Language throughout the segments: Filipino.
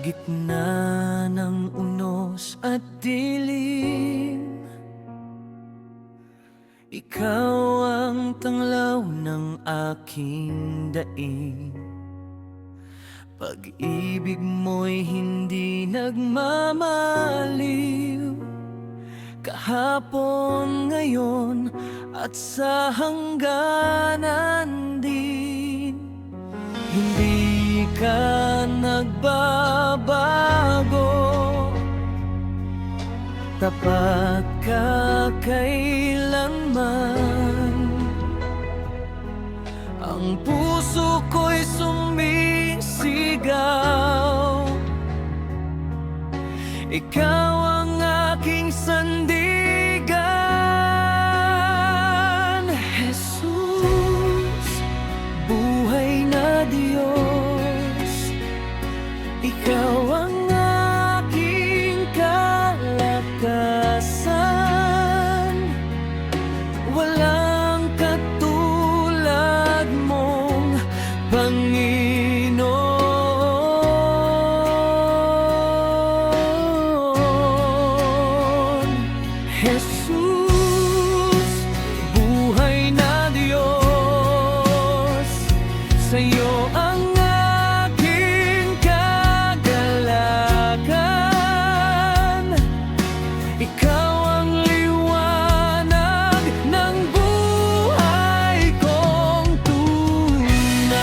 gitna ng unos at dilim Ikaw ang tanglaw ng aking daing. Pag-ibig mo'y hindi nagmamaliw. Kahapon, ngayon, at sa hangganan din. Hindi ka nagbabago Tapat ka kailanman. Ang puso ko'y sumisigaw. Ikaw ang aking sandigan. Jesus, buhay na Diyos. Ikaw ang Sa'yo ang aking kagalakan. Ikaw ang liwanag ng buhay kong tunay.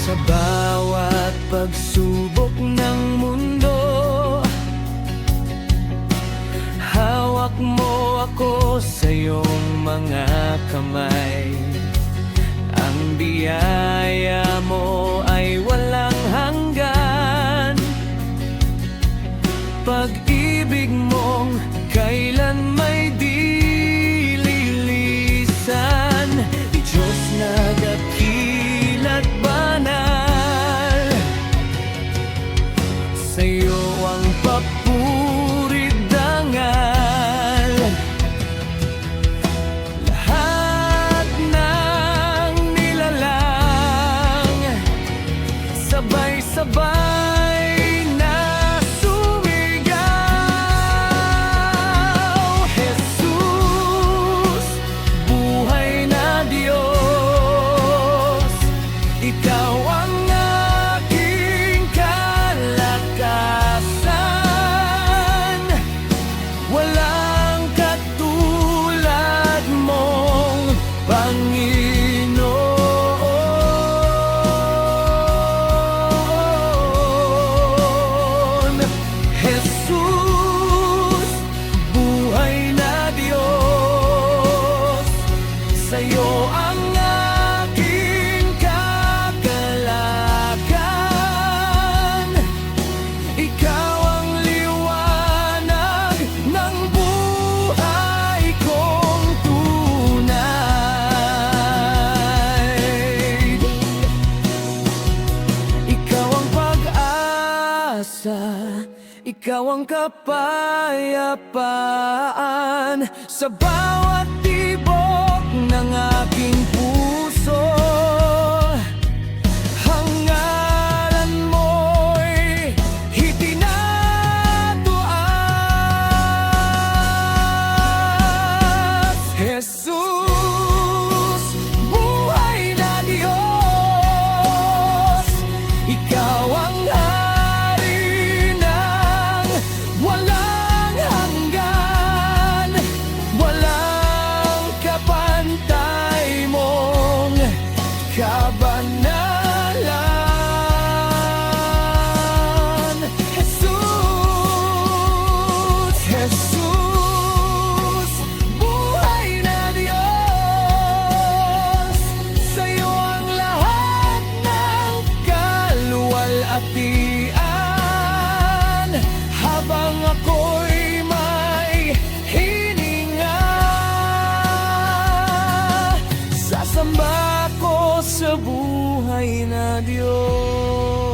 Sa bawat pagsubok ng mundo Hawak mo ako sa iyong mga kamay. Ang biyaya mo pag-asa Ikaw ang kapayapaan. Sa bawat tibok ng aking puso kabanalan. Jesus, Jesus, buhay na Diyos. Sa'yo ang lahat ng kaluwalhatian Habang ako'y Sasamba ko sa buhay na Diyos